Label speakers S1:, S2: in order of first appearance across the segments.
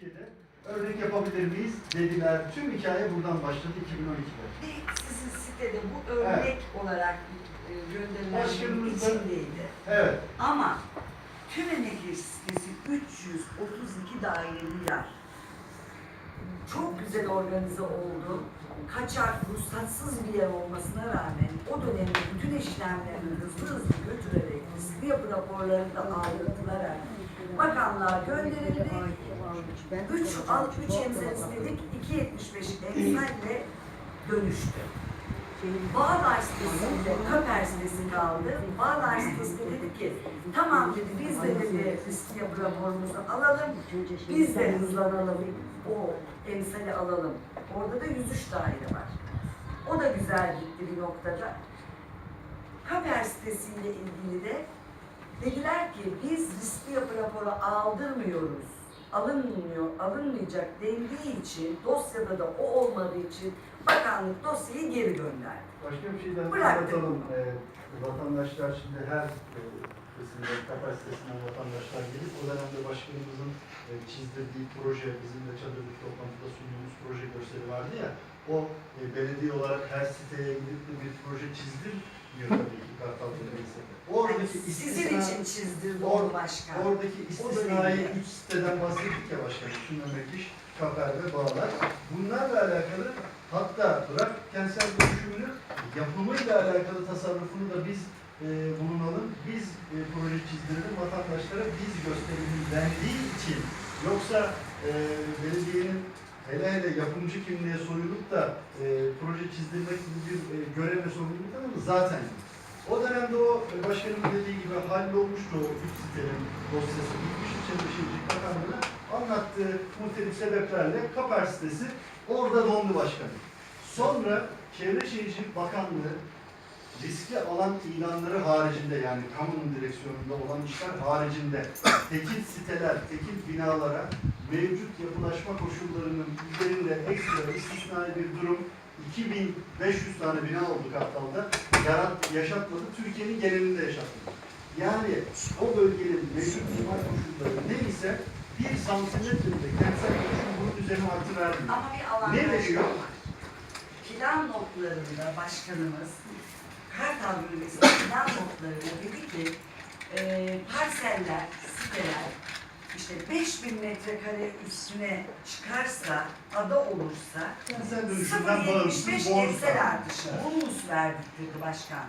S1: Türkiye'de örnek yapabilir miyiz dediler. Tüm hikaye buradan başladı 2012'de.
S2: Bir sizin sitede bu örnek olarak e, gönderilen içindeydi.
S1: Evet.
S2: Ama tüm emekli sitesi 332 daireli yer. Çok güzel organize oldu. Kaçak, ruhsatsız bir yer olmasına rağmen o dönemde bütün işlemlerini hızlı hızlı götürerek riskli yapı raporlarını da aldırtılarak bakanlığa gönderildi. 3 al 3 emsal istedik, 2.75 emsalle dönüştü. Bağlar sitesinde Kaper sitesi kaldı. Bağlar sitesi de dedi ki tamam dedi biz de dedi yapı raporumuzu alalım. Biz de hızlanalım. O emsali alalım. Orada da 103 daire var. O da güzel gitti bir noktada. Kaper sitesiyle ilgili de dediler ki biz riskli yapı raporu aldırmıyoruz. Alınmıyor, alınmayacak dendiği için dosyada da o olmadığı için bakanlık dosyayı geri gönderdi.
S1: Başka bir şey daha anlatalım. Ee, vatandaşlar şimdi her e, kesimde kapasitesinden vatandaşlar gelip o dönemde başkanımızın e, çizdirdiği proje, bizim de çadırlık toplantıda sunduğumuz proje gösteri vardı ya, o e, belediye olarak her siteye gidip de bir proje çizdirmiyor Oradaki
S2: Yani sizin için çizdirdi
S1: Or-
S2: başkan.
S1: Oradaki istisnai üç siteden bahsettik ya başkanım. Şundan iş, Kaper ve Bağlar. Bunlarla alakalı hatta bırak kentsel dönüşümünü yapımıyla alakalı tasarrufunu da biz e, bulunalım. Biz e, proje çizdirelim vatandaşlara biz gösterelim dendiği için yoksa e, belediyenin hele hele yapımcı kimliğe soyulup da e, proje çizdirmek gibi bir e, görev ve sorumluluk zaten. O dönemde o e, başkanın dediği gibi hallolmuştu o üç sitenin dosyası. Gitmişti Çevre Şehircilik Bakanlığı'na anlattığı muhtelif sebeplerle Kaper sitesi orada dondu başkanım. Sonra Çevre Şehircilik Bakanlığı riskli alan ilanları haricinde yani kamunun direksiyonunda olan işler haricinde tekil siteler, tekil binalara mevcut yapılaşma koşullarının üzerinde ekstra istisnai bir durum 2500 tane bina oldu Kartal'da yarat, yaşatmadı. Türkiye'nin genelinde yaşatmadı. Yani o bölgenin mevcut imar koşulları neyse bir santimetrede kentsel dönüşüm bunun üzerine artı vermiyor.
S2: Ama bir avantaj
S1: Ne veriyor?
S2: Plan notlarında başkanımız Kartal Bölgesi plan notlarında dedi ki e, parseller, siteler işte 5000 metrekare üstüne çıkarsa, ada olursa
S1: Kentsel dönüşümden bağımsız
S2: 0.75
S1: bonus
S2: emsal
S1: var.
S2: artışı. Bonus verdirtirdi başkan.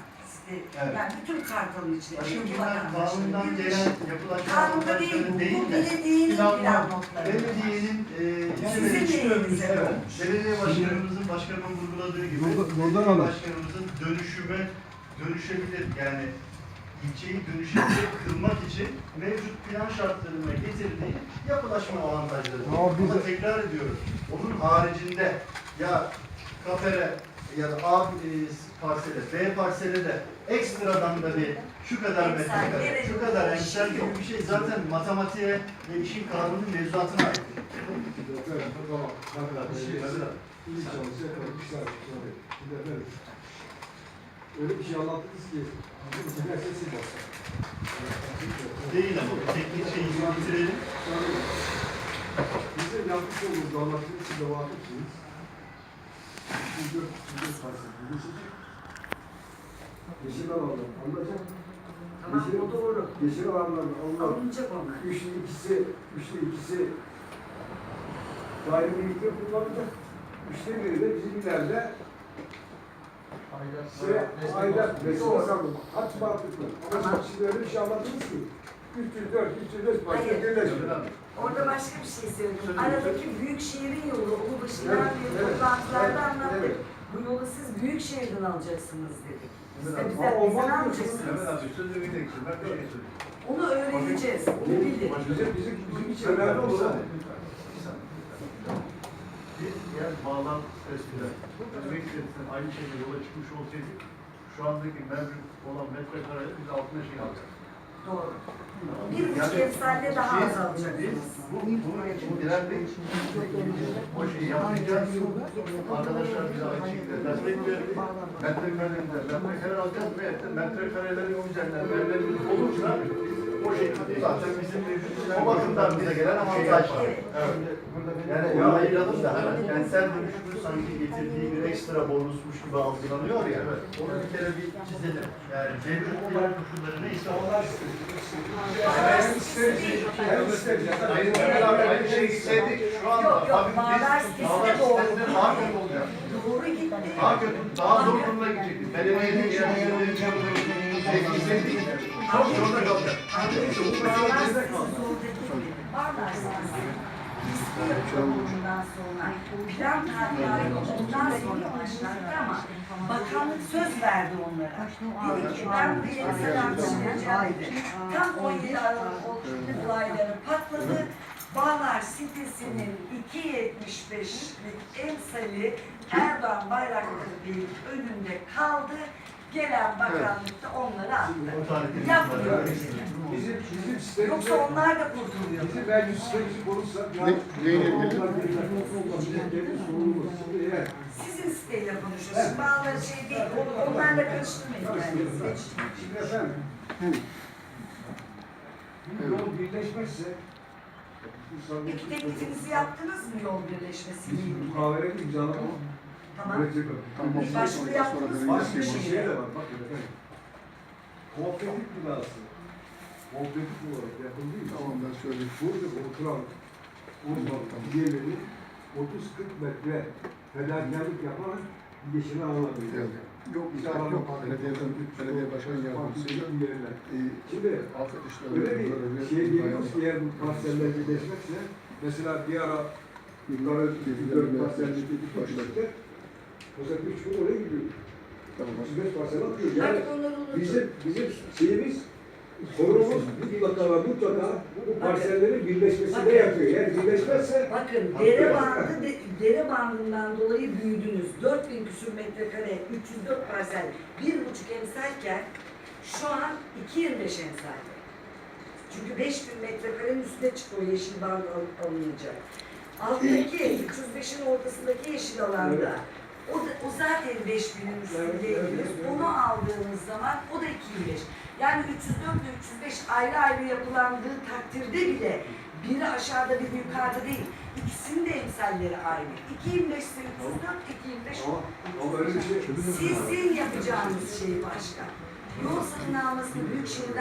S1: Evet.
S2: Yani bütün Kartal'ın içine.
S1: Başka
S2: iki
S1: bunlar
S2: vatandaşın
S1: kanundan
S2: girmiş.
S1: gelen yapılaşma
S2: Kanunda değil bu.
S1: değil
S2: Bu
S1: de
S2: belediyenin plan notları.
S1: belediyenin e,
S2: Sizin
S1: içine-
S2: neyinize
S1: Evet,
S2: olmuş?
S1: belediye başkanımızın başkanımın vurguladığı gibi belediye
S3: alın.
S1: başkanımızın dönüşüme dönüşebilir yani ilçeyi dönüşebilir kılmak için mevcut plan şartlarına getirdiği yapılaşma avantajları.
S3: Ama
S1: Ama
S3: bize-
S1: tekrar ediyorum. Onun haricinde ya kafere ya da A e, parsele, B parsele de ekstradan da bir şu kadar metrekare,
S2: evet,
S1: şu kadar
S2: bir
S1: emsal
S2: şey
S1: gibi bir şey zaten matematiğe ve işin kanunun mevzuatına ait.
S3: İyi çalışıyor, yapmışlar. Şimdi efendim, Öyle bir şey anlattınız ki, bu sefer sesi bastı.
S1: Değil ama teknik şeyi bitirelim.
S3: Bizim yapmış olduğumuz anlattığınız size vakıfsınız. 204, 204 parçası. Yeşil alanlar, anlayacak.
S2: Tamam o doğru.
S3: Yeşil alanlar, onlar.
S2: Alınacak onlar.
S3: Üçlü ikisi, üçlü ikisi daire birlikte kullanacak. Üçte biri de bizim ileride şey, aidat, vesile sandım. Haç mantıklı. Ama
S2: Tamam.
S3: siz öyle bir şey anlattınız ki. 304, 305 başta
S2: Hayır. Orada başka bir şey söyledim. Aradaki büyük şehrin yolu, onu başından
S3: Evet,
S2: bir
S3: evet,
S2: toplantılarda
S3: evet,
S2: anlattık.
S3: evet.
S2: Bu yolu siz büyük şehirden alacaksınız dedik. Siz de
S3: Evet,
S2: bizden,
S3: ama
S2: bizden
S3: olmaz
S2: alacaksınız.
S3: şey
S2: Onu öğreneceğiz, onu bildik.
S3: Bizim, bizim, bizim için önemli olan
S4: Bir yer bağlan eskiden. Özbekistan'ın aynı şekilde yola çıkmış olsaydık şu andaki mevcut olan metrekareyle biz altına şey alacaktık.
S2: Doğru. Bir buçuk emsalle daha
S4: Şey,
S2: az alacaksınız.
S4: Bu, bunun için birer bir o şeyi yapmayacağız. Arkadaşlar bize aynı şekilde destek verdi. Metrekarelerde metrekare alacağız ve metrekarelerin üzerinden verilerimiz olursa o şekilde zaten bizim mevcut o bakımdan bize gelen avantaj var.
S2: Evet.
S4: Yani ya ayıralım da hani kentsel dönüşümün sanki getirdiği bir ekstra bonusmuş gibi algılanıyor ya. Onu bir kere bir çizelim. Yani mevcut diğer koşulları neyse onlar
S3: Hem isteriz, hem isteriz.
S4: Sayın Beraber aynı şeyi istedik. Şu anda
S2: Yok, yok, Bağlar
S4: biz Bağlar
S2: de doğru.
S4: sitesinde daha kötü olacak.
S2: Doğru gitti.
S4: Daha kötü, daha zor durumuna gidecek. Belediyenin yerleri çok istedik. Çok zorunda kalacak.
S2: Bağlar sitesi zorda gitti. Bağlar sitesi riskli yapılımından sonra plan tarihi ondan sonra başlandı ama bakanlık söz verdi onlara. Dedi ki ben bu bilimsel artışlayacağım dedi. Tam 17 Aralık ol- olayları patladı. Bağlar sitesinin 2.75'lik emsali Erdoğan Bayraktarı Bey'in önünde kaldı. Gelen bakanlık da onları attı. Yapmıyor.
S3: Bizim, bizim sistemimiz...
S2: Yoksa onlar da kurtuluyor.
S3: Bizim mevcut sistemimizi korursak...
S5: Ne- neyle ilgili?
S2: Sizin siteyle konuşuyoruz. Bağları şey değil, on- onlarla karıştırmayın.
S3: Şimdi efendim, bu yol birleşmezse
S2: Peki teklifinizi yaptınız mı yol birleşmesiyle
S3: Biz
S2: ilgili?
S3: muhavereyi imzalamak
S2: Tamam.
S3: üretecek o.
S5: Tamam.
S2: Bir başvuru yaptınız mı?
S3: Başka bir şey
S2: şey
S3: de var. Efendim. Kooperatif binası. Kooperatif olarak yapıldığı için
S5: Tamam ben söyleyeyim.
S3: burada oturan uzman üyeleri 30-40 metre fedakarlık yaparak yeşil.
S5: Evet. Yok müsait yok. Belediyeden, belediye başkan yardımcısıyla
S3: üyeler.
S5: e,
S3: Şimdi öyle bir şey diyoruz ki eğer bu parseller birleşmekse mesela bir ara yukarı dört
S5: vermeye
S3: parsellik bir
S5: başladı.
S3: başladı. Mesela üç gün oraya gidiyor.
S5: Tamam.
S3: 35 parsel atıyor. Yani
S2: Artık
S3: bizim, bizim şeyimiz sorunumuz mutlaka ve mutlaka bu parsellerin birleşmesine yapıyor. Eğer birleşmezse
S2: Bakın dere bandı, de- dere bandından dolayı büyüdünüz. 4000 küsur metrekare, 304 parsel, 1,5 emsalken şu an 2.25 emsalde. Çünkü 5000 metrekarenin üstüne çıkıyor yeşil band al- alınacak. Alttaki 305'in ortasındaki yeşil alanda o, da, o zaten 5000'in
S3: Evet,
S2: üstündeydi.
S3: evet, evet.
S2: Onu aldığımız zaman o da 225. Yani 304 ile 305 ayrı ayrı yapılandığı takdirde bile biri aşağıda biri yukarıda değil. İkisinin de emsalleri aynı. 225 ise 304, 225
S3: ama, ama öyle bir şey
S2: Sizin yapacağınız şey başka. Yol satın almasını büyük şehirler